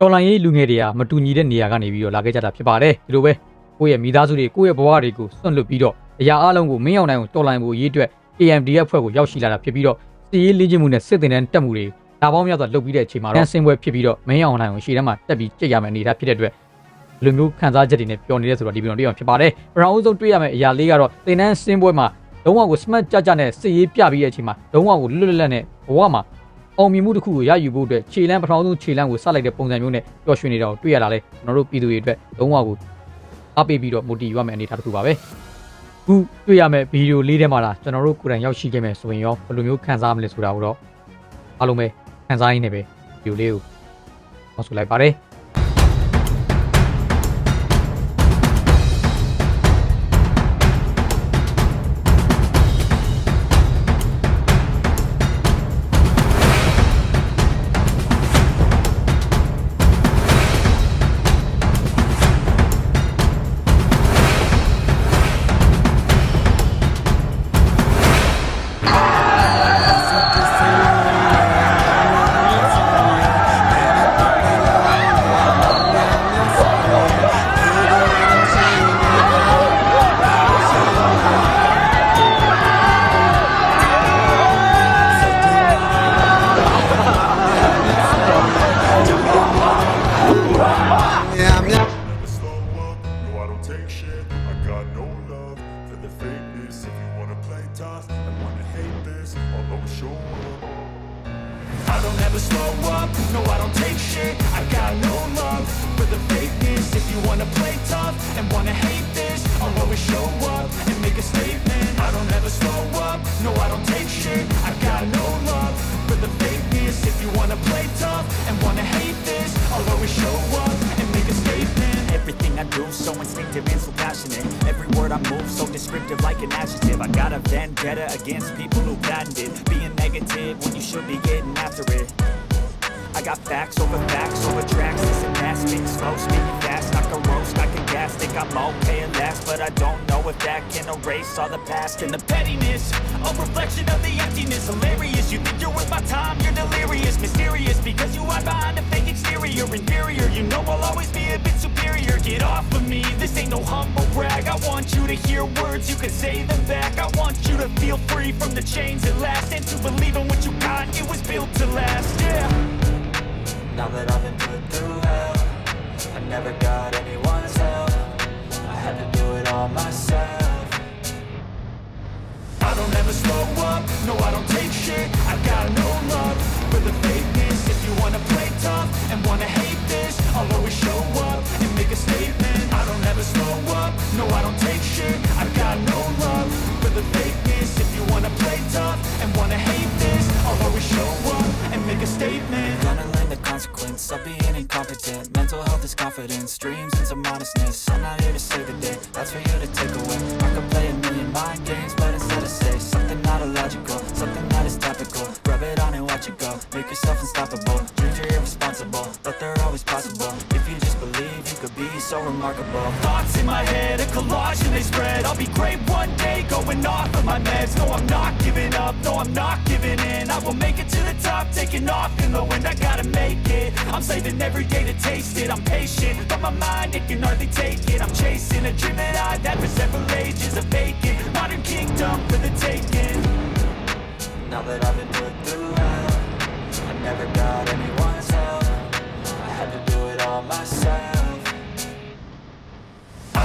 တော်လိုင်းရေးလူငယ်တွေကမတူညီတဲ့နေရာကနေပြီးတော့လာခဲ့ကြတာဖြစ်ပါတယ်ဒီလိုပဲကိုယ့်ရဲ့မိသားစုတွေကိုယ့်ရဲ့ဘဝတွေကိုစွန့်လွတ်ပြီးတော့အရာအလုံးကိုမင်းအောင်နိုင်ကိုတော်လိုင်းဖို့ရေးအတွက် AMDF ဖွဲ့ကိုရောက်ရှိလာတာဖြစ်ပြီးတော့စီရေးလေးချင်းမှုနဲ့စစ်တင်တဲ့တက်မှုတွေဒါပေါင်းများစွာလုပ်ပြီးတဲ့အချိန်မှာတော့ဆင်ပွဲဖြစ်ပြီးတော့မင်းအောင်နိုင်ကိုရှေ့တန်းမှာတက်ပြီးကြည့်ရမယ့်အနေအထားဖြစ်တဲ့အတွက်ဒီလိုမျိုးခံစားချက်တွေနဲ့ပျော်နေတဲ့ဆိုတော့ဒီပြည်တော်တရားဖြစ်ပါတယ်ပထမဆုံးတွေ့ရမယ့်အရာလေးကတော့တင်တန်းဆင်းပွဲမှာလုံးဝကို smart ကြကြနဲ့စစ်ရေးပြပြီးတဲ့အချိန်မှာလုံးဝကိုလွတ်လွတ်လပ်လပ်နဲ့ဘဝမှာ အောင်မြင်မှုတစ်ခုကိုရယူဖို့အတွက်ခြေလမ်းပထမဆုံးခြေလမ်းကိုစလိုက်တဲ့ပုံစံမျိုးနဲ့ပျော်ရွှင်နေတာကိုတွေ့ရတာလေကျွန်တော်တို့ပြည်သူတွေအတွက်လုံးဝကိုအားပေးပြီးတော့ motivate ရမယ့်အနေအထားတစ်ခုပါပဲခုတွေ့ရမယ့်ဗီဒီယိုလေးထဲမှာလားကျွန်တော်တို့ကိုယ်တိုင်ရောက်ရှိခဲ့မယ်ဆိုရင်ရောဘယ်လိုမျိုးခံစားမလဲဆိုတာကိုတော့အားလုံးပဲခံစားရင်းနဲ့ပဲဗီဒီယိုလေးကိုဟောဆိုလိုက်ပါတယ် when you should be getting after it I got facts over facts over tracks. This and that, spitting slow, Think I'm okay at last, but I don't know if that can erase all the past and the pettiness. A reflection of the emptiness. Hilarious. You think you're worth my time? You're delirious, mysterious because you hide behind a fake exterior. Inferior. You know I'll always be a bit superior. Get off of me. This ain't no humble brag. I want you to hear words. You can say them back. I want you to feel free from the chains that last and to believe in what you got. It was built to last. Yeah. Now that I've been put through hell I never got anyone's help myself. I don't ever slow up, no I don't up, no, I'm not giving in. I will make it to the top, taking off in the wind. I gotta make it, I'm saving every day to taste it. I'm patient, but my mind, it can hardly take it. I'm chasing a dream that I've had for several ages A vacant, modern kingdom for the taking. Now that I've been put through hell I never got anyone's help. I had to do it all myself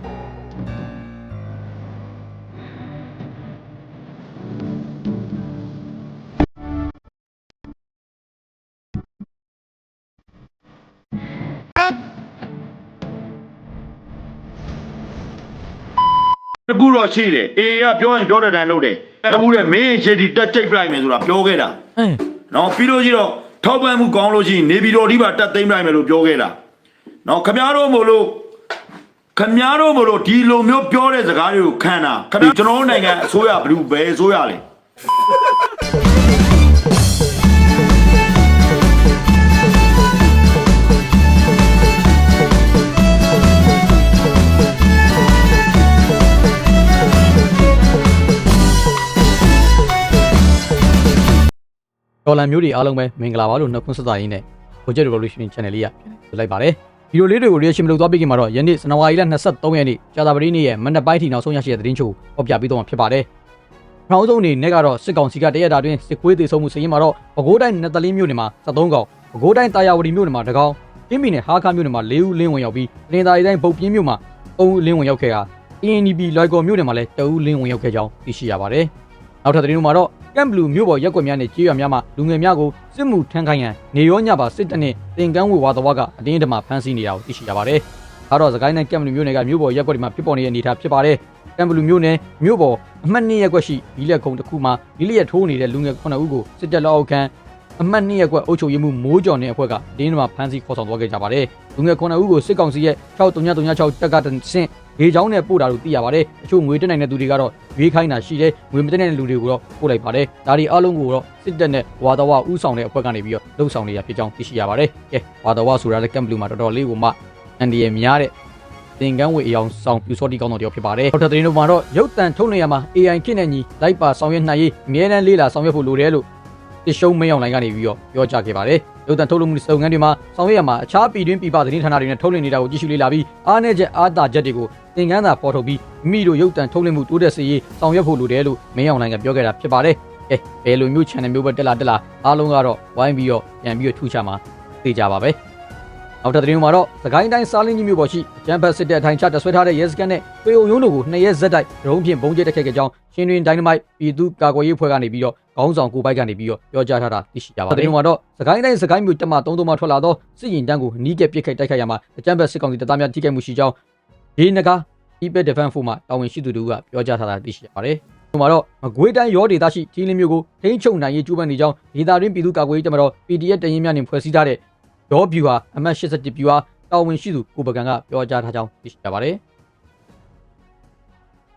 ။ တကူတော့ရှိတယ်။အေးကပြောရင်ပြောတဲ့တန်လုပ်တယ်။တကူတဲ့မင်းရေဒီတက်ကြိတ်ပလိုက်မယ်ဆိုတာပြောခဲ့တာအင်း။နော်ပြီးလို့ရှိတော့ထောက်ပံ့မှုကောင်းလို့ရှိရင်နေပြည်တော်ဒီပါတက်သိမ်းပလိုက်မယ်လို့ပြောခဲ့တာ။နော်ခမားတို့မို့လို့ခမားတို့မို့လို့ဒီလိုမျိုးပြောတဲ့စကားတွေကိုခံတာခမားကျွန်တော်တို့နိုင်ငံအစိုးရဘယ်လိုပဲအစိုးရလဲ ဒေါ်လာမျိုးတွေအားလုံးပဲမင်္ဂလာပါလို့နှုတ်ခွန်းဆက်တာရင်းနဲ့ Project Revolution Channel လေးရပြန်ဆိုလိုက်ပါတယ်ဗီဒီယိုလေးတွေကို reaction မလုပ်သွားပြီးခင်မှာတော့ယနေ့ဇန်နဝါရီလ23ရက်နေ့ကြာသပတေးနေ့ရဲ့မနက်ပိုင်းထိနောက်ဆုံးရရှိတဲ့သတင်းချို့ကိုဖော်ပြပေးတော့မှာဖြစ်ပါတယ်။နောက်ဆုံးအနေနဲ့ကတော့စစ်ကောင်စီကတရက်တာတွင်စစ်ခွေးသေးဆုံးမှုစရင်မှာတော့ပဲခူးတိုင်းနတ်တလင်းမြို့နယ်မှာ73ကောင်ပဲခူးတိုင်းတာယာဝတီမြို့နယ်မှာ2ကောင်အင်းမီနယ်ဟာခါမြို့နယ်မှာ4ဦးလင်းဝင်ရောက်ပြီးတင်သာရီတိုင်းဗုတ်ပြင်းမြို့မှာ3ဦးလင်းဝင်ရောက်ခဲ့တာ ANDP လွိုက်ကော်မြို့နယ်မှာလည်း2ဦးလင်းဝင်ရောက်ခဲ့ကြောင်းသိရှိရပါတယ်။နောက်ထပ်သတင်းတွေမှာတော့ ကမ်ဘလူးမြို့ပေါ်ရက်ွက်များနဲ့ကြေးရွာများမှာလူငယ်များကိုစစ်မှုထမ်းခိုင်းရန်နေရောညပါစစ်တပ်နဲ့တင်ကန်းဝေဝါသဝကအတင်းအဓမ္မဖမ်းဆီးနေတာကိုသိရှိရပါတယ်။ဒါတော့စကိုင်းတိုင်းကမ်ဘလူးမြို့နယ်ကမြို့ပေါ်ရက်ွက်တွေမှာဖြစ်ပေါ်နေတဲ့အနေအထားဖြစ်ပါတယ်။ကမ်ဘလူးမြို့နယ်မြို့ပေါ်အမှတ်2ရက်ွက်ရှိဒီလက်ခုံတစ်ခုမှာဒီလက်ရထိုးနေတဲ့လူငယ်9ဦးကိုစစ်တပ်လက်အောက်ခံအမှတ်2ရက်ကွက်အုပ်ချုပ်ရေးမှူးမိုးကျော်နဲ့အဖွဲ့ကဒင်းနမှာဖမ်းဆီးခေါ်ဆောင်သွားခဲ့ကြပါတယ်။လူငယ်9ဦးကိုစစ်ကောင်စီရဲ့6336တက်ကတဆင့် လေချောင်းနဲ့ပို့တာလို့သိရပါတယ်။အချို့ငွေတက်နိုင်တဲ့သူတွေကတော့ရွေးခိုင်းတာရှိတယ်။ငွေမတက်နိုင်တဲ့လူတွေကိုတော့ပို့လိုက်ပါတယ်။ဒါဒီအလုံးကိုတော့စစ်တပ်နဲ့ဝါတော်ဝဥဆောင်တဲ့အဖွဲ့ကနေပြီးတော့လှုပ်ဆောင်နေတာဖြစ်ကြောင်းသိရှိရပါတယ်။ကဲဝါတော်ဝဆိုတာလည်းကမ်ဘလူးမှာတော်တော်လေးကိုမှအန်ဒီရများတဲ့သင်္ကန်းဝေအယောင်ဆောင်ပြူစောတိကောင်းတော်တယောက်ဖြစ်ပါတယ်။နောက်ထပ်သတင်းတို့မှာတော့ရုပ်တံထုတ်နေရမှာ AI ခင့်နဲ့ညီလိုက်ပါဆောင်ရွက်နိုင်ရေးအမြဲတမ်းလေးလာဆောင်ရွက်ဖို့လိုတယ်လို့တစ်ရှုံးမင်းအောင်လိုင်းကနေပြီးတော့ပြောကြားခဲ့ပါတယ်။ ရုပ်တံထုတ်လုပ်မှုစုံငန်းတွေမှာဆောင်ရွက်ရမှာအခြားပြည်တွင်းပြည်ပသတင်းဌာနတွေနဲ့ထုတ်လွှင့်နေတာကိုကြည့်ရှုလေ့လာပြီးအားနည်းချက်အားသာချက်တွေကိုသင်ခန်းစာဖော်ထုတ်ပြီးမိမိတို့ရုပ်တံထုတ်လွှင့်မှုတိုးတက်စေရေးဆောင်ရွက်ဖို့လိုတယ်လို့မင်းအောင်လိုင်းကပြောခဲ့တာဖြစ်ပါတယ်။ကဲဘယ်လိုမျိုး channel မျိုးပဲတက်လာတက်လာအားလုံးကတော့ဝိုင်းပြီးတော့ပြန်ပြီးတော့ထူချမှာသိကြပါပဲ။နောက်တစ်သတင်းမှာတော့သခိုင်းတိုင်းစားလင်းကြီးမြို့ပေါ်ရှိကျန်းဖတ်စစ်တပ်အထိုင်ချတဆွဲထားတဲ့ရဲစခန်းနဲ့ပေုံရုံးတို့ကိုနှစ်ရက်ဇက်တိုက်ဒရုန်းဖြင့်ဘုံကျဲတက်ခဲ့ကြကြောင်းရှင်တွင်ဒိုင်းနမိုက်ပြည်သူ့ကာကွယ်ရေးဖွဲ့ကနေပြီးတော့ ခေါင်းဆောင်ကိုပိုက်ကနေပြီးတော့ပြောကြားထားတာသိရှိရပါတယ်။သတင်းမှာတော့သခိုင်းတိုင်းသခိုင်းမြို့တက်မသုံးသုံးမှထွက်လာသောစစ်ရင်တန်းကိုနီးကပ်ပစ်ခတ်တိုက်ခိုက်ရမှာကျန်းဖတ်စစ်ကောင်စီတပ်သားများထိခိုက်မှုရှိကြောင်းဒေနဂါ People Defense Force မှတာဝန်ရှိသူတို့ကပြောကြားထားတာသိရှိရပါတယ်။ဒီမှာတော့မကွေးတိုင်းရောဒေသရှိကြီးလင်းမျိုးကိုထိန်းချုပ်နိုင်ရေးကြိုးပမ်းနေကြောင်းဒေသတွင်းပြည်သူ့ကာကွယ်ရေးတပ်မတော် PDF တရင်များနဲ့ဖွဲ့စည်းထားတဲ့ရောဗျူဟာအမှတ်87ဗျူဟာတာဝန်ရှိသူကိုပကံကပြောကြားထားကြောင်းသိရှိရပါတယ်။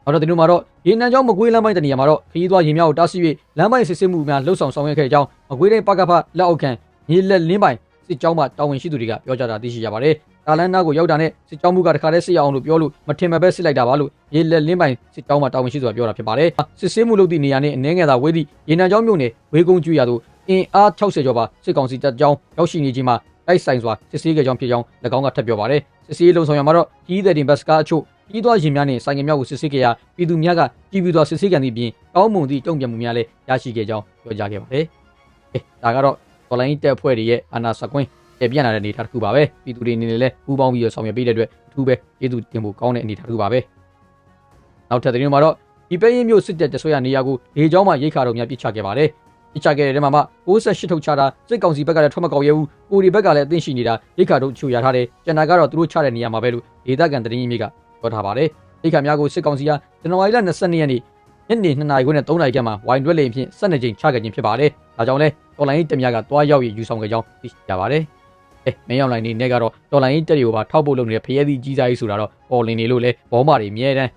နောက်တော့ဒီနေ့မှာတော့ရေနံကျောင်းမကွေးလမ်းပိုင်းတနေရာမှာတော့ခရီးသွားရင်များကိုတားဆီး၍လမ်းပိုင်းစစ်ဆေးမှုများလှုပ်ဆောင်ဆောင်ရွက်ခဲ့ကြောင်းမကွေးတိုင်းပကဖလက်အောက်ခံမြေလက်လင်းပိုင်းစစ်ကြောင်းမှတာဝန်ရှိသူတွေကပြောကြားတာသိရှိရပါတယ်။တာလန်နာကိုရောက်တာနဲ့စစ်ကြောင်းမှုကတခါတည်းစစ်ရအောင်လို့ပြောလို့မထင်မှပဲစစ်လိုက်တာပါလို့ရေလက်လင်းပိုင်းစစ်ကြောင်းမှတာဝန်ရှိသူကပြောတာဖြစ်ပါတယ်။စစ်ဆေးမှုလုပ်သည့်နေရာနဲ့အနေငယ်သာဝေးသည့်ရေနံကျောင်းမြို့နယ်ဝေကုန်းကျွရာသို့အင်အား60ကျော်ပါစစ်ကောင်စီတပ်ကြောင်းရောက်ရှိနေခြင်းမှာ တိုက်ဆိုင်စွာစစ်ဆေးခဲ့ကြောင်းဖြစ်ကြောင်း၎င်းကထပ်ပြောပါတယ်စစ်ဆေးလုံဆောင်ရမှာတော့ကြီးတဲ့တင်ဘတ်စကားအချို့ကြီးသွားရင်များနဲ့ဆိုင်ငယ်များကိုစစ်ဆေးခဲ့ရာပြည်သူများကကြည်ပြီးသွားစစ်ဆေးကြသည့်ပြင်ကောင်းမွန်သည့်တုံ့ပြန်မှုများလည်းရရှိခဲ့ကြောင်းပြောကြားခဲ့ပါတယ်။အဲဒါကတော့တော်လိုင်းတက်ဖွဲ့တွေရဲ့အာနာစကွင်းပြပြလာတဲ့အနေအထားတစ်ခုပါပဲပြည်သူတွေအနေနဲ့လည်းပူးပေါင်းပြီးတော့ဆောင်ရွက်ပေးတဲ့အတွက်အထူးပဲကျေးဇူးတင်ဖို့ကောင်းတဲ့အနေအထားတစ်ခုပါပဲ။နောက်ထပ်သတင်းမှာတော့ဒီပဲရင်မျိုးစစ်တပ်တဆွေရနေရာကိုလေကြောင်းမှရိတ်ခါတော်များပြစ်ချခဲ့ပါတယ်။ ပြစ်ချခဲ့တဲ့ထဲမှာမှ68ထုတ်ချတာစစ်ကောင်စီဘက်ကလည်းထွက်မကောက်ရဲဘူးကိုဒီဘက်ကလည်းအသင့်ရှိနေတာရိတ်ခါတို့ချူရထားတယ်ကျန်တာကတော့သူတို့ချတဲ့နေရာမှာပဲလို့ဒေသခံသတင်းရင်းမြစ်ကပြောထားပါတယ်ရိတ်ခါများကိုစစ်ကောင်စီကဇန်နဝါရီလ22ရက်နေ့ညနေ2နာရီခွဲနဲ့3နာရီခန့်မှာဝိုင်တွက်လိန်ဖြင့်12ကြိမ်ချခဲ့ခြင်းဖြစ်ပါတယ်ဒါကြောင့်လဲတော်လိုင်းတက်များကတွားရောက်ရယူဆောင်ခဲ့ကြောင်းသိရှိကြပါတယ်အဲမင်းရောက်လိုက်နေနဲ့ကတော့တော်လိုင်းတက်တွေကိုပါထောက်ဖို့လုပ်နေတဲ့ဖရဲသီးကြီးစားကြီးဆိုတာတော့ပေါ်လင်နေလို့လဲဘောမတွေအမြဲတမ်း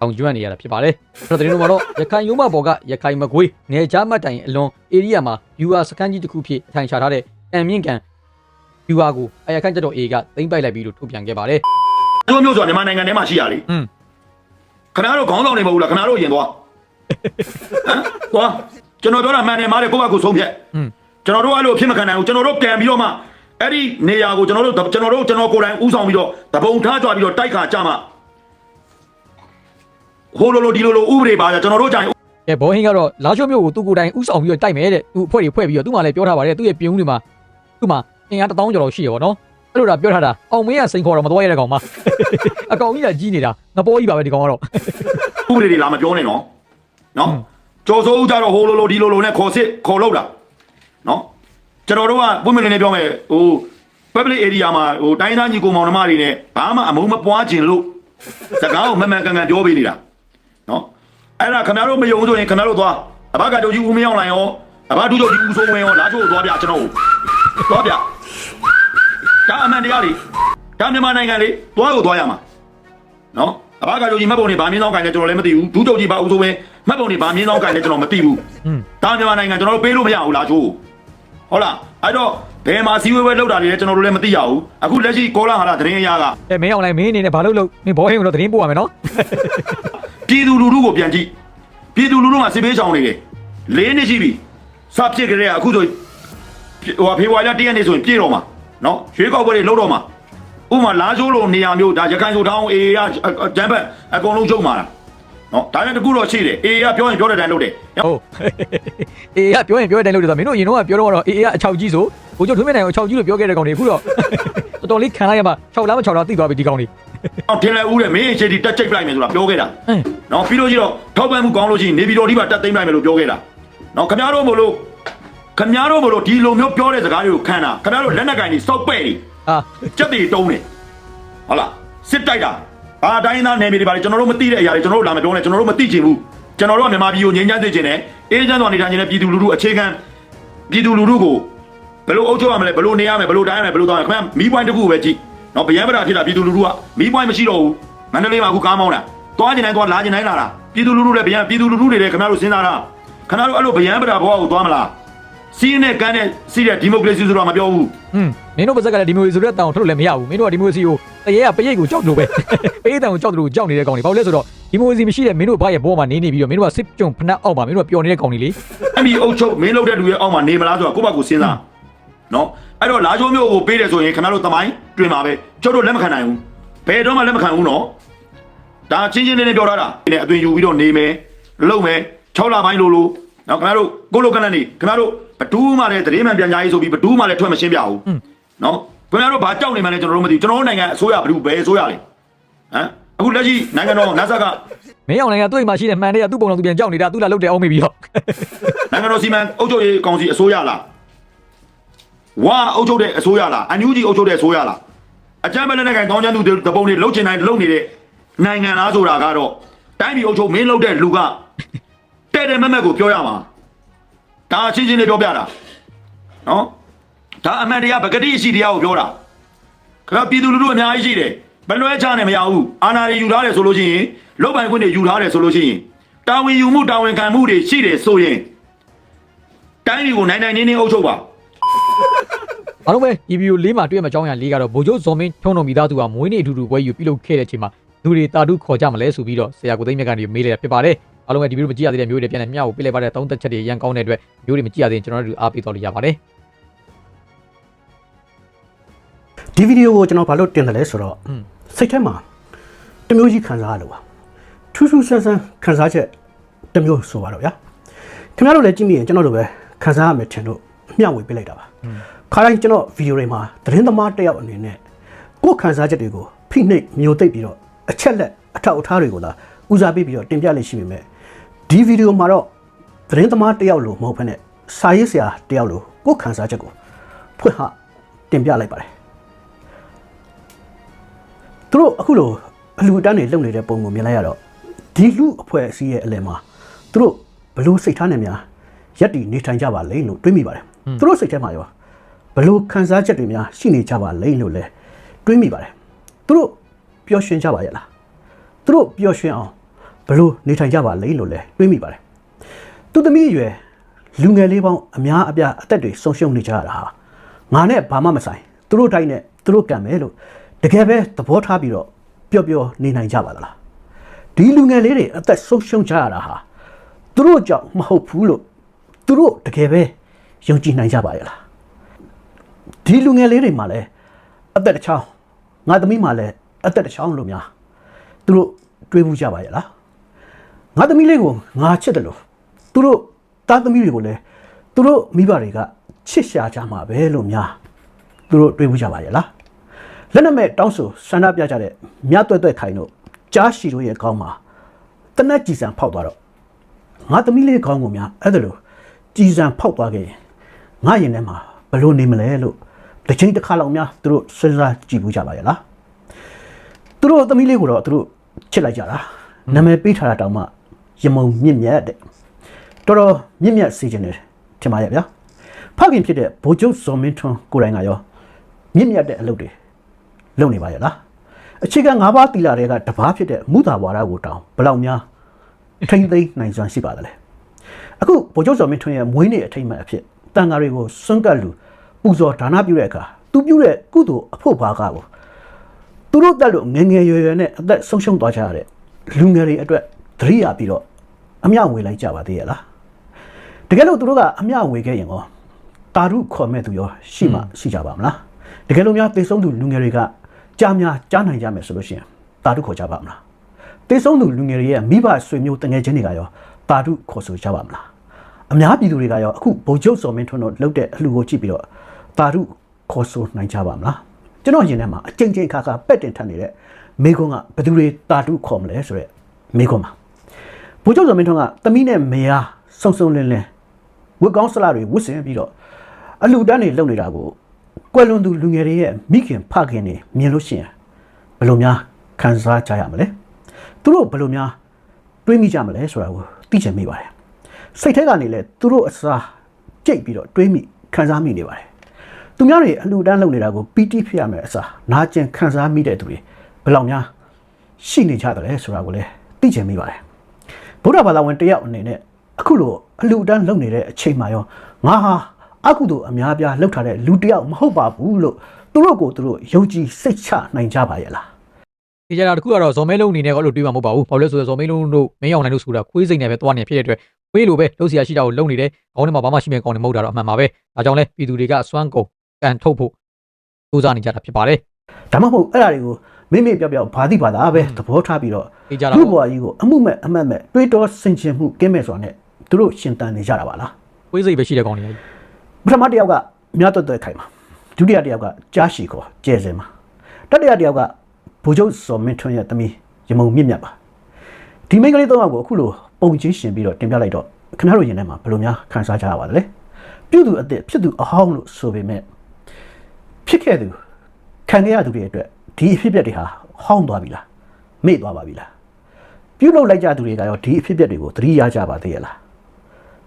အောင်ကျွမ်းနေရတာဖြစ်ပါတယ်။အဲ့တော့သတင်းတို့မှာတော့ရခိုင်ရုံးမပေါ်ကရခိုင်မကွေးနယ်ကြားမှတ်တိုင်အလွန် area မှာ viewer စခန်းကြီးတစ်ခုဖြစ်အထိုင်ချထားတဲ့အန်မြင့်ကန် viewer ကိုအရခိုင်တက်တော် A ကသိမ့်ပိုက်လိုက်ပြီးလို့ထုတ်ပြန်ခဲ့ပါတယ် အကျိုးမျိုးဆိုတာမြန်မာနိုင်ငံထဲမှာရှိရလေ ။อืม ခဏတို့ခေါင်းဆောင်နေမဟုတ်လားခဏတို့ရင်သွားဟမ်သွားကျွန်တော်ပြောတာမှန်တယ်မားတယ်ကိုယ့်ဘက်ကိုဆုံးဖြတ် อืม ကျွန်တော်တို့အဲ့လိုဖြစ်မခံနိုင်ဘူးကျွန်တော်တို့ပြန်ပြီးတော့မှအဲ့ဒီနေရာကိုကျွန်တော်တို့ကျွန်တော်တို့ကျွန်တော်ကိုယ်တိုင်ဥဆောင်ပြီးတော့တပုံထားကြွပြီးတော့တိုက်ခါကြမှာ ဟိုလိုလိုဒီလိုလိုဥပဒေပါကြကျွန်တော်တို့ကြိုင်ကဲဘောဟင်းကတော့လာချိုမျိုးကိုသူကိုယ်တိုင်ဥဆောင်ပြီးတော့တိုက်မယ်တဲ့သူအဖွဲ့တွေဖွဲ့ပြီးတော့သူ့မှာလည်းပြောထားပါတယ်သူ့ရဲ့ပြုံးတွေမှာသူ့မှာအင်အား1000ကျော်လောက်ရှိရပါတော့အဲ့လိုဒါပြောထားတာအောင်မင်းကစိန်ခေါ်တော့မတော်ရတဲ့ကောင်မအကောင်ကြီးကကြီးနေတာငပေါ်ကြီးပါပဲဒီကောင်ကတော့ဥပဒေတွေလာမပြောနဲ့နော်နော်ကြော်စိုးကြတော့ဟိုလိုလိုဒီလိုလိုနဲ့ခေါ်စစ်ခေါ်လို့တာနော်ကျွန်တော်တို့ကပွင့်မလင်းလေးပြောမယ်ဟို public area မှာဟိုတိုင်းသားညီကိုမောင်နှမတွေနဲ့ဘာမှအမုန်းမပွားခြင်းလို့စကားကိုမမှန်ကန်ကန်ပြောပေးနေတာနော် အဲ့ဒါခင်ဗျားတို့မယုံဆိုရင်ခင်ဗျားတို့သွားအဘကတို့ကြီးဦးမင်းအောင်လိုင်ရောအဘဒုတို့ကြီးဦးစိုးဝင်းရောလာချို့သွားပြကျွန်တော်ကိုသွားပြဒါအမှန်တရားလေဒါမြန်မာနိုင်ငံလေသွားကိုသွားရမှာနော်အဘကကြိုကြီးမှတ်ပုံနေဗာမင်းဆောင်ကန်လဲကျွန်တော်လည်းမသိဘူးဒူးချုပ်ကြီးပါဦးဆိုပဲမှတ်ပုံနေဗာမင်းဆောင်ကန်လဲကျွန်တော်မသိဘူးอืมဒါမြန်မာနိုင်ငံကျွန်တော်တို့ပေးလို့မရဘူးလားချိုးဟုတ်လားအဲ့တော့ဘယ်မှာစီဝဲဝဲလောက်တာတွေလဲကျွန်တော်တို့လည်းမသိရဘူးအခုလက်ရှိကောလာဟာလာသတင်းအရကအဲမင်းအောင်လိုက်မင်းအနေနဲ့ဘာလို့လို့မင်းဘောဟင်းကိုတော့သတင်းပို့ရမယ်နော် ပြည်သူလူထုကိုပြန်ကြည့်ပြည်သူလူထုကစစ်ဘေးရှောင်နေတယ်လေးနှစ်ရှိပြီစဖြစ်ကြတဲ့အခုဆိုဟိုဖေဖော်ဝါရီလ၁ရက်နေ့ဆိုရင်ပြည့်တော့မှာနော်ရွေးကောက်ပွဲတွေလုပ်တော့မှာဥပမာလာချိုးလိုနေရာမျိုးဒါရခိုင်ဆိုတောင်းအေအေကဂျမ်ဘတ်အကုန်လုံးချုပ်မှာလားနော်ဒါနဲ့တကူတော့ရှိတယ်အေအေကပြောရင်ပြောတဲ့အတိုင်းလုပ်တယ်ဟုတ်အေးကပြောရင်ပြောတဲ့အတိုင်းလို့တော့မင်းတို့အရင်တော့ပြောတော့အေးကအချောက်ကြီးဆိုဘိုးချုပ်ထွေးမြတ်နိုင်ကိုအချောက်ကြီးလို့ပြောခဲ့တဲ့ကောင်တွေအခုတော့တော်တော်လေးခံလိုက်ရမှာ6လမ်းမ6လမ်းသိသွားပြီဒီကောင်တွေ အောင်ထင်လဲဦးတယ်မင်းအချိန်ဒီတက်ချိတ်ပလိုက်မယ်ဆိုတာပြောခဲ့တာဟမ်နော်ပြီးလို့ရှိတော့ထောက်ပံ့မှုကောင်းလို့ရှိရင်နေပြည်တော်ဒီမှာတက်သိမ်းပလိုက်မယ်လို့ပြောခဲ့တာနော်ခင်ဗျားတို့မလို့ခင်ဗျားတို့မလို့ဒီလိုမျိုးပြောတဲ့စကားတွေကိုခံတာခင်ဗျားတို့လက်နက်ကင်ကြီးစောက်ပဲ့နေအာကြက်တွေတုံးနေဟုတ်လားစစ်တိုက်တာဘာတိုင်းသားနယ်မြေတွေပါလေကျွန်တော်တို့မသိတဲ့အရာတွေကျွန်တော်တို့လာမပြောနဲ့ကျွန်တော်တို့မသိချင်ဘူးကျွန်တော်တို့ကမြန်မာပြည်ကိုငြိမ်းချမ်းစေချင်တယ်အေးချမ်းစွာနေထိုင်ခြင်းနဲ့ပြည်သူလူထုအခြေခံပြည်သူလူထုကိုဘယ်လိုအုပ်ချုပ်ရမလဲဘယ်လိုနေရမလဲဘယ်လိုတိုင်းရမလဲဘယ်လိုသွားရမလဲခင်ဗျာမီးပွိုင်းတစ်ခုပဲကြည့် နော်ဗျံပရာဖြစ်တာပြည်သူလူထုကမီးပွိုင်းမရှိတော့ဘူးမန္တလေးမှာအခုကားမောင်းတာသွားကျင်တိုင်းသွားလာကျင်တိုင်းလာတာပြည်သူလူထုလည်းဗျံပြည်သူလူထုတွေလည်းခင်ဗျားတို့စဉ်းစားတာခင်ဗျားတို့အဲ့လိုဗျံပရာဘဝကိုသွားမလားစီးနဲ့ကန်းနဲ့စီးတဲ့ဒီမိုကရေစီဆိုတာမပြောဘူးဟွန်းမင်းတို့ပါဇက်ကလည်းဒီမျိုးဆိုတဲ့တောင်ထုတ်လို့လည်းမရဘူးမင်းတို့ကဒီမျိုးစီကိုတရေကပရိတ်ကိုကြောက်လို့ပဲပရိတ်တောင်ကိုကြောက်တယ်လို့ကြောက်နေတဲ့ကောင်တွေဘာလို့လဲဆိုတော့ဒီမျိုးစီမရှိတဲ့မင်းတို့ဘာရဲ့ဘောမှာနေနေပြီးတော့မင်းတို့ကစစ်ကြုံဖနက်အောက်မှာမင်းတို့ကပျော်နေတဲ့ကောင်တွေလေအမီအုပ်ချုပ်မင်းလုပ်တဲ့လူရဲ့အောက်မှာနေမလားဆိုတော့ကိုယ့်ဘက်ကိုစဉ်းစား နော်အဲ့တော့လာချိုးမျိုးကိုပေးတယ်ဆိုရင်ခင်ဗျားတို့တမိုင်းတွင်ပါပဲကျုပ်တို့လက်မခံနိုင်ဘူးဘယ်တော့မှလက်မခံဘူးနော်ဒါချင်းချင်းလေးလေးပြောထားတာဒီနေ့အသွင်ယူပြီးတော့နေမယ်လုံမယ်6လပိုင်းလို့လို့နော်ခင်ဗျားတို့ကိုလိုကနန်နေခင်ဗျားတို့ဘဒူးမှလည်းတရေမှန်ပြန်ကြားရေးဆိုပြီးဘဒူးမှလည်းထွက်မရှင်းပြဘူးနော်ခင်ဗျားတို့ဘာကြောက်နေမှလဲကျွန်တော်တို့မသိဘူးကျွန်တော်တို့နိုင်ငံအစိုးရဘဒူးဘယ်အစိုးရလဲဟမ်အခုလက်ရှိနိုင်ငံတော်နတ်ဆက်ကမင်းအောင်လည်းကသူ့အိမ်မှာရှိတဲ့မှန်တွေကသူ့ပုံတော်သူပြန်ကြောက်နေတာသူ့လာလုတ်တယ်အောင်မေးပြီးတော့နိုင်ငံတော်စီမံအုပ်ချုပ်ရေးကောင်စီအစိုးရလား ဝါအုပ်ချုပ်တဲ့အစိုးရလားအန်ယူဂျီအုပ်ချုပ်တဲ့အစိုးရလားအကြမ်းဖက်လက်နက်ကိုင်တောင်းကျမ်းသူတပုံတွေလှုပ်ချင်တိုင်းလှုပ်နေတဲ့နိုင်ငံလားဆိုတာကတော့တိုင်းပြည်အုပ်ချုပ်မင်းလှုပ်တဲ့လူကတဲ့တဲ့မက်မက်ကိုပြောရမှာဒါအချင်းချင်းလေးပြောပြတာနော်ဒါအမှန်တရားပဂတိရှိတရားကိုပြောတာခင်ဗျာပြည်သူလူထုအများကြီးရှိတယ်မလွဲချနဲ့မရဘူးအာဏာတွေယူထားတယ်ဆိုလို့ရှိရင်လုတ်ပိုင်ခွင့်တွေယူထားတယ်ဆိုလို့ရှိရင်တာဝန်ယူမှုတာဝန်ခံမှုတွေရှိတယ်ဆိုရင်တိုင်းပြည်ကိုနိုင်နိုင်နေနေအုပ်ချုပ်ပါ အားလုံးပဲဒီဗီဒီယိုလေးမှာတွေ့ရမယ့်အကြောင်းအရာလေးကတော့ဗိုလ်ချုပ်ဇော်မင်းထုံးတော်မိသားစုကမွေးနေ့အတူတူပွဲယူပြုလုပ်ခဲ့တဲ့အချိန်မှာလူတွေတာတုခေါ်ကြမလဲဆိုပြီးတော့ဆရာကိုသိန်းမြတ်ကနေမေးလိုက်တာဖြစ်ပါတယ်အားလုံးပဲဒီဗီဒီယိုမကြည့်ရသေးတဲ့မျိုးတွေပြန်လည်မျှဝေပေးလိုက်ပါတဲ့သုံးသက်ချက်တွေရန်ကောင်းတဲ့အတွက်မျိုးတွေမကြည့်ရသေးရင်ကျွန်တော်တို့အားပေးတော်လို့ရပါတယ်ဒီဗီဒီယိုကိုကျွန်တော်ဘာလို့တင်တယ်လဲဆိုတော့อืมစိတ်ထဲမှာတစ်မျိုးကြီးခံစားရလို့ပါထူးထူးဆန်းဆန်းခံစားချက်တစ်မျိုးဆိုပါတော့ဗျာခင်ဗျားတို့လည်းကြည့်မိရင်ကျွန်တော်တို့ပဲခံစားရမယ်ထင်လို့ မျှဝေပေးလိုက်တာပါခါတိုင်းကျွန်တော်ဗီဒီယိုတွေမှာသတင်းသမားတစ်ယောက်အနေနဲ့ကိုယ်ခံစားချက်တွေကိုဖိနှိပ်မျိုးသိပ်ပြီးတော့အချက်လက်အထောက်အထားတွေကိုသာဦးစားပေးပြီးတော့တင်ပြလိမ့်ရှိပေမဲ့ဒီဗီဒီယိုမှာတော့သတင်းသမားတစ်ယောက်လို့မဟုတ်ဘဲနဲ့စာရေးဆရာတစ်ယောက်လို့ကိုယ်ခံစားချက်ကိုဖွင့်ဟတင်ပြလိုက်ပါတယ်သူတို့အခုလိုအလူအတန်းတွေလုပ်နေတဲ့ပုံကိုမြင်လိုက်ရတော့ဒီလူအဖွဲ့အစည်းရဲ့အလယ်မှာသူတို့ဘလို့စိတ်ထားနေများရက်တီနေထိုင်ကြပါလိမ့်လို့တွေးမိပါတယ် သူတို့စိတ်ထဲမှာရောဘလို့ခံစားချက်တွေများရှိနေကြပါလိမ့်လို့လဲတွေးမိပါတယ်သူတို့ပျော်ရွှင်ကြပါရဲ့လားသူတို့ပျော်ရွှင်အောင်ဘလို့နေထိုင်ကြပါလိမ့်လို့လဲတွေးမိပါတယ်သူသမီးအရွယ်လူငယ်လေးပေါင်းအများအပြားအသက်တွေဆုံးရှုံးနေကြရတာဟာငါနဲ့ဘာမှမဆိုင်သူတို့တိုင်းနဲ့သူတို့ကံမယ်လို့တကယ်ပဲသဘောထားပြီးတော့ပျော်ပျော်နေနိုင်ကြပါသလားဒီလူငယ်လေးတွေအသက်ဆုံးရှုံးကြရတာဟာသူတို့ကြောင့်မဟုတ်ဘူးလို့သူတို့တကယ်ပဲ ယုံကြည်နိုင်ကြပါရဲ့လားဒီလူငယ်လေးတွေမှာလည်းအသက်တစ်ချောင်းငါသမီးမှာလည်းအသက်တစ်ချောင်းလို့များသူတို့တွေးဘူးကြပါရဲ့လားငါသမီးလေးကိုငါချစ်တယ်လို့သူတို့သားသမီးတွေကိုလည်းသူတို့မိဘတွေကချစ်ရှာကြမှာပဲလို့များသူတို့တွေးဘူးကြပါရဲ့လားလက်နက်မဲ့တောင်းဆိုဆန္ဒပြကြတဲ့မြတ်တွဲ့တွဲ့ခိုင်တို့ကြားရှိတို့ရဲ့ခေါင်းမှာတနက်ကြည်စံဖောက်သွားတော့ငါသမီးလေးခေါင်းကိုများအဲ့ဒါလို့ကြည်စံဖောက်သွားခဲ့ရင် ငါရင်ထဲမှာဘယ်လို့နေမလဲလို့တစ်ချိန်တစ်ခါလောက်များသူတို့စဉ်းစားကြည့်ဘူးကြပါရဲ့လားသူတို့သမီးလေးကိုတော့သူတို့ချစ်လိုက်ကြတာနာမည်ပေးထားတာတောင်မှရမုံမြင့်မြတ်တဲ့တော်တော်မြင့်မြတ်စေခြင်းတယ်ထင်ပါရဲ့ဗျာဖခင်ဖြစ်တဲ့ဗိုလ်ချုပ်ဇော်မင်းထွန်းကိုယ်တိုင်ကရောမြင့်မြတ်တဲ့အလုပ်တွေလုပ်နေပါရဲ့လားအခြေခံ၅ပါးတီလာတွေကတပါးဖြစ်တဲ့မူတာဝါဒကိုတောင်းဘယ်လောက်များထိမ့်သိမ့်နိုင်စွမ်းရှိပါသလဲအခုဗိုလ်ချုပ်စော်မင်းထွန်းရဲ့မွေးနေ့အထိမ်းအမှတ်အဖြစ် တန်ဃာတွေကိုစွန့်ကပ်လူပူဇော်ဒါနပြုတဲ့အခါသူပြုတဲ့ကုသိုလ်အဖို့ဘာကကိုသူတို့တက်လို့ငယ်ငယ်ရွယ်ရွယ်နဲ့အသက်ဆုံးရှုံးသွားကြရတဲ့လူငယ်တွေအတွက်သတိရပြီးတော့အမျှဝေလိုက်ကြပါသေးရဲ့လားတကယ်လို့သူတို့ကအမျှဝေခဲ့ရင်ရောတာရုခေါ်မဲ့သူရောရှိမှရှိကြပါမလားတကယ်လို့များတေဆုံးသူလူငယ်တွေကကြားများကြားနိုင်ကြမယ်ဆိုလို့ရှိရင်တာရုခေါ်ကြပါမလားတေဆုံးသူလူငယ်တွေရဲ့မိဘဆွေမျိုးတငယ်ချင်းတွေကရောတာရုခေါ်ဆိုကြပါမလား အများပြည်သူတွေကရောအခုဗိုလ်ချုပ်စော်မင်းထွန်းတို့လှုပ်တဲ့အလှူကိုကြည့်ပြီးတော့တာရုခေါ်ဆိုနိုင်ကြပါမလားကျွန်တော်ရင်ထဲမှာအကြိမ်ကြိမ်ခါခါပက်တင်ထန်နေတဲ့မိကွန်းကဘယ်သူတွေတာရုခေါ်မလဲဆိုရက်မိကွန်းပါဘိုးချုပ်စော်မင်းထွန်းကသမီးနဲ့မယားစုံစုံလင်းလင်းဝတ်ကောင်းစလာတွေဝတ်ဆင်ပြီးတော့အလူတန်းတွေလုပ်နေတာကိုကွယ်လွန်သူလူငယ်တွေရဲ့မိခင်ဖခင်တွေမြင်လို့ရှိရင်ဘယ်လိုများခံစားကြရမလဲသူတို့ဘယ်လိုများတွေးမိကြမလဲဆိုတာကိုသိချင်မိပါတယ် စိတ်ထဲကနေလဲသူတို့အစားကြိတ်ပြီးတော့တွေးမိခံစားမိနေပါတယ်သူများတွေအလူတန်းလုပ်နေတာကိုပီတိဖြစ်ရမယ်အစားနာကျင်ခံစားမိတဲ့သူတွေဘယ်လောက်များရှိနေကြတယ်လဲဆိုတာကိုလည်းသိချင်မိပါတယ်ဗုဒ္ဓဘာသာဝင်တယောက်အနေနဲ့အခုလိုအလူတန်းလုပ်နေတဲ့အချိန်မှာရောငါဟာအကုသို့အများပြားလှုပ်ထားတဲ့လူတစ်ယောက်မဟုတ်ပါဘူးလို့သူတို့ကိုသူတို့ယုံကြည်စိတ်ချနိုင်ကြပါရဲ့လားဒီကြတာတစ်ခုကတော့ဇော်မဲလုံးအနေနဲ့ကတော့တွေးမှာမဟုတ်ပါဘူးဘာလို့လဲဆိုတော့ဇော်မဲလုံးတို့မင်းအောင်နိုင်လို့ဆိုတာခွေးစိတ်နဲ့ပဲသွားနေဖြစ်တဲ့အတွက် ခွေးလိုပဲလှုပ်ရှားရှိတာကိုလုံနေတယ်ခေါင်းထဲမှာဘာမှရှိမဲ့ကောင်းနေမဟုတ်တာတော့အမှန်ပါပဲဒါကြောင့်လဲပြည်သူတွေကစွမ်းကုန်ကန်ထုတ်ဖို့စူးစမ်းနေကြတာဖြစ်ပါတယ်ဒါမှမဟုတ်အဲ့ဒါတွေကိုမိမိပြောက်ပြောက်ဘာတိဘာသာပဲသဘောထားပြီးတော့ဒီကြတာလူ့ဘဝကြီးကိုအမှုမဲ့အမတ်မဲ့တွေးတောဆင်ခြင်မှုကင်းမဲ့ဆိုတာနဲ့သူတို့ရှင်တန်နေကြတာပါလားခွေးစိတ်ပဲရှိတဲ့ကောင်းနေတယ်ပထမတစ်ယောက်ကမြတ်တော်တဲ့ခိုင်မှာဒုတိယတစ်ယောက်ကကြားရှိခေါ်ကျဲစင်မှာတတိယတစ်ယောက်ကဘိုလ်ချုပ်စော်မင်းထွန်းရဲ့သမီးရမုံမြင့်မြတ်ပါဒီမိန်းကလေးသုံးယောက်ကိုအခုလို ပုံချင်းရှင်ပြီးတော့တင်ပြလိုက်တော့ခင်ဗျားတို့ရင်ထဲမှာဘယ်လိုများခံစားကြရပါသလဲပြုသူအစ်စ်ဖြစ်သူအဟောင်းလို့ဆိုပေမဲ့ဖြစ်ခဲ့သူခံခဲ့ရသူတွေအတွက်ဒီအဖြစ်အပျက်တွေဟာဟောင်းသွားပြီလားမေ့သွားပါပြီလားပြုတ်လောက်လိုက်ကြသူတွေကရောဒီအဖြစ်အပျက်တွေကိုသတိရကြပါသေးရဲ့လား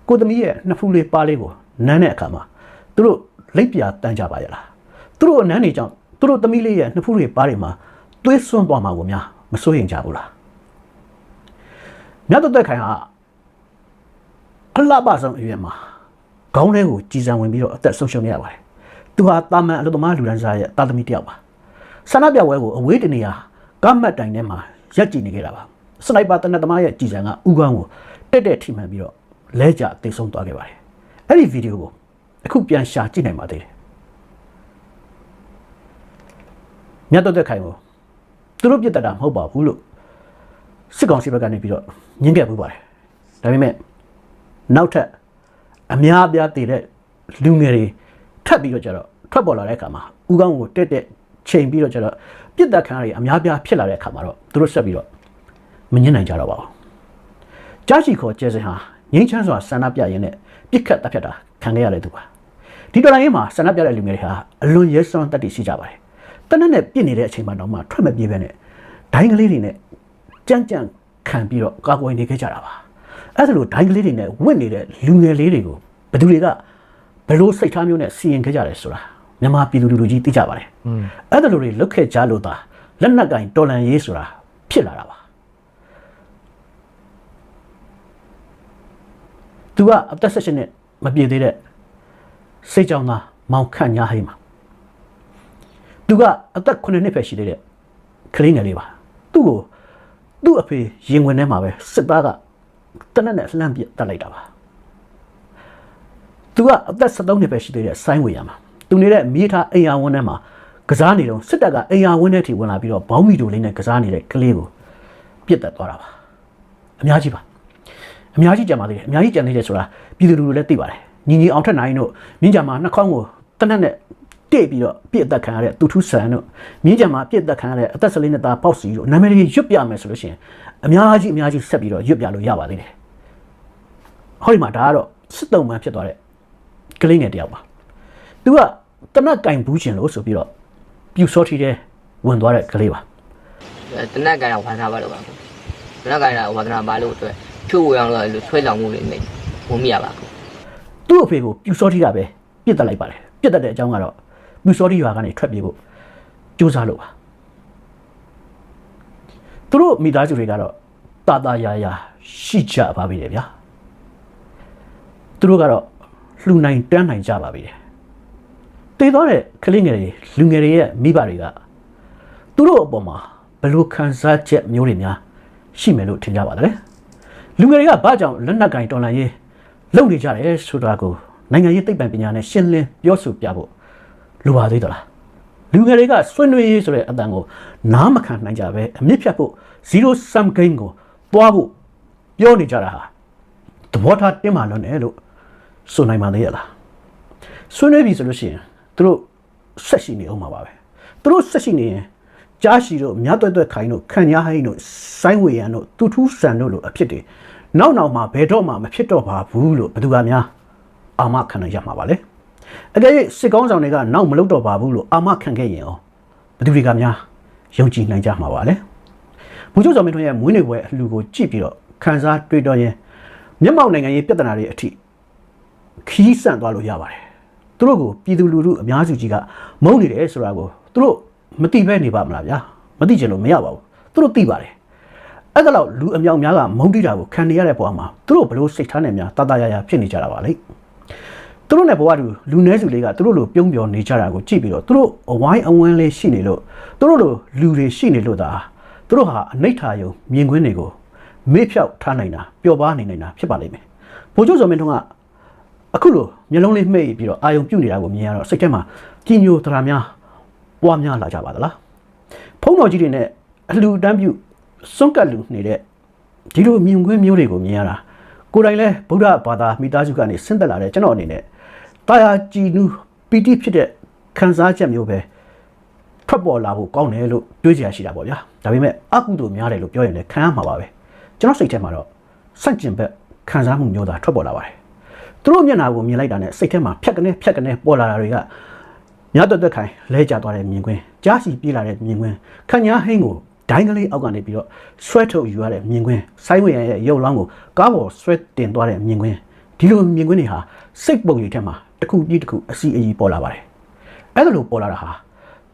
ကိုသမီးရဲ့နှစ်ဖူးလေးပါးလေးကိုနမ်းတဲ့အခါမှာသူတို့လက်ပြတန်းကြပါရဲ့လားသူတို့အနမ်းနေကြောင့်သူတို့သမီးလေးရဲ့နှစ်ဖူးလေးပါးတွေမှာသွေးစွန်းသွားမှာကိုများမစိုးရင်ကြဘူးလား မြတ်တော်သက်ခိုင်ဟာအလှပဆုံးအရွယ်မှာခေါင်းထဲကိုကြည်စံဝင်ပြီးတော့အသက်ဆုံးရှုံးရပါတယ်သူဟာတာမန်အလုပ်သမားလူဒန်းစားရဲ့တာသမီတစ်ယောက်ပါဆန္ဒပြပွဲကိုအဝေးတနေရာကမ္မတ်တိုင်ထဲမှာရက်ကြည့်နေခဲ့တာပါစနိုက်ပါတနက်သမားရဲ့ကြည်စံကဥကောင်းကိုတက်တက်ထိမှန်ပြီးတော့လဲကြတိတ်ဆုံးသွားခဲ့ပါတယ်အဲ့ဒီဗီဒီယိုကိုအခုပြန်ရှာကြည့်နိုင်ပါသေးတယ်မြတ်တော်သက်ခိုင်ကိုသူတို့ပြစ်တတ်တာမဟုတ်ပါဘူးလို့ စစ်ကောင်စီဘက်ကနေပြီးတော့ညှင်းခဲ့ပူပါတယ်ဒါပေမဲ့နောက်ထပ်အများအပြားတည်တဲ့လူငယ်တွေထပ်ပြီးတော့ကြတော့ထွက်ပေါ်လာတဲ့အခါမှာဥကောင်းကိုတက်တက်ချိန်ပြီးတော့ကြတော့ပြစ်တက်ခံရအများအပြားဖြစ်လာတဲ့အခါမှာတော့သူတို့ဆက်ပြီးတော့မညှင်းနိုင်ကြတော့ပါဘူးကြားရှိခေါ်ကျဲစင်ဟာငိမ့်ချမ်းစွာဆန္ဒပြရင်းနဲ့ပြစ်ခတ်တပ်ဖြတ်တာခံခဲ့ရတဲ့သူပါဒီတော်လိုင်းရေးမှာဆန္ဒပြတဲ့လူငယ်တွေဟာအလွန်ရဲစွမ်းတတ်တည်ရှိကြပါတယ်တနက်နဲ့ပြစ်နေတဲ့အချိန်မှာတော့မှထွက်မပြေးပဲနဲ့ဒိုင်းကလေးတွေနဲ့ ကြမ်းကြမ်းခံပြီးတော့ကာကွယ်နေခဲ့ကြတာပါအဲ့ဒါလိုဒိုင်းကလေးတွေနဲ့ဝင့်နေတဲ့လူငယ်လေးတွေကိုဘယ်သူတွေကဘယ်လိုစိတ်ထားမျိုးနဲ့စီရင်ခဲ့ကြတယ်ဆိုတာမြန်မာပြည်သူလူထုကြီးသိကြပါတယ်အဲ့ဒါလိုတွေလုတ်ခဲ့ကြလို့သာလက်နက်ကင်တော်လန်ရေးဆိုတာဖြစ်လာတာပါသူကအသက်16နှစ်မပြည့်သေးတဲ့စိတ်ကြောင့်သားမောင်ခန့်ညာဟိမှာသူကအသက်9နှစ်ပဲရှိသေးတဲ့ကလေးငယ်လေးပါသူ့ကို သူ့အဖေရင်ဝင်ထဲမှာပဲစစ်သားကတနက်နဲ့လှမ်းပြတ်တက်လိုက်တာပါသူကအသက်73နှစ်ပဲရှိသေးတဲ့ဆိုင်းဝေရမှာသူနေတဲ့မိထားအိမ်ယာဝန်းထဲမှာကစားနေတော့စစ်တပ်ကအိမ်ယာဝန်းထဲထိဝင်လာပြီးတော့ဘောင်းမီတိုလေးနဲ့ကစားနေတဲ့ကလေးကိုပြစ်တက်သွားတာပါအများကြီးပါအများကြီးကြံပါသေးတယ်အများကြီးကြံနေတယ်ဆိုတာပြည်သူလူထုလည်းသိပါတယ်ညီညီအောင်ထက်နိုင်တို့မြင်းကြံမှာနှာခေါင်းကိုတနက်နဲ့ တိတ်ပြီးတော့ပြစ်အသက်ခံရတဲ့သူထုဆန်တို့မြင်းကြံမှာပြစ်အသက်ခံရတဲ့အသက်14နှစ်သားပေါ့စီတို့နာမည်တွေရွတ်ပြမယ်ဆိုလို့ရှိရင်အများကြီးအများကြီးဆက်ပြီးတော့ရွတ်ပြလို့ရပါသေးတယ်ဟောဒီမှာဒါကတော့စစ်တုံးမှန်ဖြစ်သွားတဲ့ကလေးငယ်တစ်ယောက်ပါသူကတနက်ကင်ဘူးရှင်လို့ဆိုပြီးတော့ပြူစောထီတဲ့ဝင်သွားတဲ့ကလေးပါတနက်ကန်တော့ဝါသနာပါလို့ပါကိုတနက်ကန်တော့ဝါသနာပါလို့အတွက်ချို့ဝေအောင်လို့ဆွဲဆောင်မှုတွေနေဝင်မိရပါကိုသူ့အဖေကိုပြူစောထီကပဲပြစ်တက်လိုက်ပါတယ်ပြစ်တက်တဲ့အကြောင်းကတော့ ပြူစောထီရွာကနေထွက်ပြေးဖို့ကြိုးစားလို့ပါသူတို့မိသားစုတွေကတော့တာတာယာယာရှိကြပါပြီတယ်ဗျာသူတို့ကတော့လှူနိုင်တန်းနိုင်ကြပါပြီတယ်တည်သွားတဲ့ကလေးငယ်တွေလူငယ်တွေရဲ့မိဘတွေကသူတို့အပေါ်မှာဘယ်လိုခံစားချက်မျိုးတွေများရှိမယ်လို့ထင်ကြပါသလဲလူငယ်တွေကဘာကြောင့်လက်နက်ကင်တော်လှန်ရေးလုပ်နေကြတယ်ဆိုတာကိုနိုင်ငံရေးသိပ္ပံပညာနဲ့ရှင်းလင်းပြောဆိုပြဖို့ လိုပါသေးသလားလူငယ်တွေကဆွေးနွေးရေးဆိုတဲ့အတန်ကိုနားမခံနိုင်ကြပဲအမြင့်ဖြတ်ဖို့ zero sum game ကိုတွားဖို့ပြောနေကြတာဟာသဘောထားတင်းမာလွန်းတယ်လို့ဆိုနိုင်ပါသေးရလားဆွေးနွေးပြီဆိုလို့ရှိရင်သူတို့ဆက်ရှိနေအောင်မှာပါပဲသူတို့ဆက်ရှိနေရင်ကြားရှိတို့မြတ်တွဲ့တွဲ့ခိုင်တို့ခံညာဟိုင်းတို့ဆိုင်းဝေရန်တို့တူထူးဆန်တို့လိုအဖြစ်တွေနောက်နောက်မှာဘယ်တော့မှမဖြစ်တော့ပါဘူးလို့ဘယ်သူကများအာမခံနိုင်ရမှာပါလေ အကယ်၍စစ်ကောင်းဆောင်တွေကနောက်မလုပ်တော့ပါဘူးလို့အာမခံခဲ့ရင်ရောဘယ်သူတွေကများယုံကြည်နိုင်ကြမှာပါလဲဘုချုပ်ဆောင်မင်းထွန်းရဲ့မွေးနေ့ပွဲအလှူကိုကြည့်ပြီးတော့ခန်းစားတွေ့တော့ရင်မျက်မှောက်နိုင်ငံရေးပြဿနာတွေအထိခီးဆန့်သွားလို့ရပါတယ်သူတို့ကိုပြည်သူလူထုအများစုကြီးကမုန်းနေတယ်ဆိုတာကိုသူတို့မသိဘဲနေပါမလားဗျာမသိချင်လို့မရပါဘူးသူတို့သိပါတယ်အဲ့ဒါလောက်လူအမြောက်များကမုန်းတိတာကိုခံနေရတဲ့ပုံမှာသူတို့ဘလို့စိတ်ထားနေများတာတာရရဖြစ်နေကြတာပါလေ သူတို့နဲ့ဘဝတူလူနည်းစုလေးကသူတို့လိုပြုံးပြောနေကြတာကိုကြည့်ပြီးတော့သူတို့အဝိုင်းအဝန်းလေးရှိနေလို့သူတို့လိုလူတွေရှိနေလို့သာသူတို့ဟာအနိဋ္ဌာယုံမြင်ကွင်းတွေကိုမေ့ဖြောက်ထားနိုင်တာပျော်ပါနေနိုင်တာဖြစ်ပါလိမ့်မယ်ဘိုးကျိုးစော်မင်းထွန်းကအခုလိုမျိုးလုံးလေးမှိတ်ပြီးတော့အာယုံပြုတ်နေတာကိုမြင်ရတော့စိတ်ထဲမှာကြီးညိုတရာများပွားများလာကြပါသလားဖုံးတော်ကြီးတွေနဲ့အလှူတန်းပြုစွန့်ကပ်လူနေတဲ့ဒီလိုမြင်ကွင်းမျိုးတွေကိုမြင်ရတာကိုယ်တိုင်လဲဗုဒ္ဓဘာသာမိသားစုကနေဆင်းသက်လာတဲ့ကျွန်တော်အနေနဲ့ တာယာကြည်နူးပီတိဖြစ်တဲ့ခံစားချက်မျိုးပဲထွက်ပေါ်လာဖို့ကောင်းတယ်လို့တွေးကြရရှိတာပေါ့ဗျာဒါပေမဲ့အကုသိုလ်များတယ်လို့ပြောရင်လည်းခံရမှာပါပဲကျွန်တော်စိတ်ထဲမှာတော့စန့်ကျင်ဘက်ခံစားမှုမျိုးသာထွက်ပေါ်လာပါတယ်သူတို့မျက်နှာကိုမြင်လိုက်တာနဲ့စိတ်ထဲမှာဖြက်ကနေဖြက်ကနေပေါ်လာတာတွေကညတ်တက်တက်ခိုင်လဲကျသွားတဲ့မြင်ကွင်းကြားစီပြေးလာတဲ့မြင်ကွင်းခညာဟိန်းကိုဒိုင်းကလေးအောက်ကနေပြီးတော့ဆွဲထုတ်ယူရတဲ့မြင်ကွင်းဆိုင်းဝေရန်ရဲ့ရုပ်လောင်းကိုကားပေါ်ဆွဲတင်သွားတဲ့မြင်ကွင်းဒီလိုမြင်ကွင်းတွေဟာစိတ်ပုံရိပ်ထဲမှာ တစ်ခုပြီးတစ်ခုအစီအီပေါ်လာပါတယ်အဲ့ဒါလိုပေါ်လာတာဟာ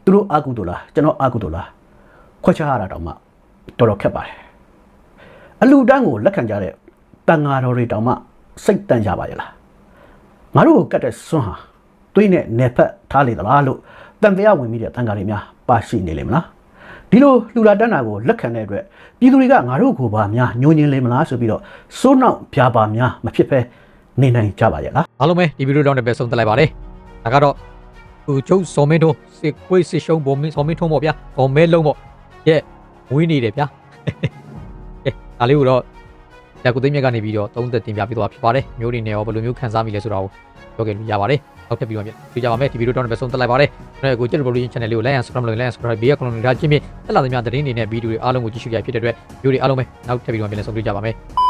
သူတို့အာကုသိုလ်လားကျွန်တော်အာကုသိုလ်လားခွဲခြားရတာတော့မှတော်တော်ခက်ပါတယ်အလူတန်းကိုလက်ခံကြတဲ့တန်ဃာတော်တွေတောင်မှစိတ်တန့်ကြပါရဲ့လားငါတို့ကိုကတ်တဲ့စွန်းဟာတွေးနဲ့နေဖက်ထားလေသလားလို့တန်တရားဝင်မိတဲ့တန်ဃာတွေများပါရှိနေလိမ့်မလားဒီလိုလှူလာတန်းတာကိုလက်ခံတဲ့အတွက်ပြည်သူတွေကငါတို့ကိုပါများညှို့ညင်လေမလားဆိုပြီးတော့စိုးနောက်ပြာပါများမဖြစ်ဖဲ နေနိုင်ကြပါရဲ့လားအားလုံးပဲဒီဗီဒီယိုတောင်းနဲ့ပဲဆုံးသက်လိုက်ပါတယ်ဒါကတော့ဟိုကျုပ်စော်မင်းတို့စစ်ခွေးစစ်ရှုံးပုံမင်းစော်မင်းထုံးပေါ့ဗျာစော်မဲလုံးပေါ့ရဲ့ဝင်းနေတယ်ဗျာကဲဒါလေးကိုတော့ဒါကုသိမ်းမြက်ကနေပြီးတော့သုံးသက်တင်ပြပေးသွားဖြစ်ပါတယ်မျိုးတွေနဲ့ရောဘယ်လိုမျိုးခံစားမိလဲဆိုတာကိုပြောခဲ့လို့ရပါတယ်ဟုတ်ကဲ့ပြီးတော့မြတ်ပြကြပါမယ်ဒီဗီဒီယိုတောင်းနဲ့ပဲဆုံးသက်လိုက်ပါတယ်ကျွန်တော်ကိုကျက် Revolution Channel လေးကို like and subscribe လုပ် like and subscribe ဘေးက comment ဒါချင်းဖြင့်တက်လာသမျှသတင်းတွေနဲ့ဗီဒီယိုတွေအားလုံးကိုကြည့်ရှုရဖြစ်တဲ့အတွက်ဗီဒီယိုတွေအားလုံးပဲနောက်ထပ်ပြီးတော့ပြန်လည်ဆုံးတွေ့ကြပါမယ်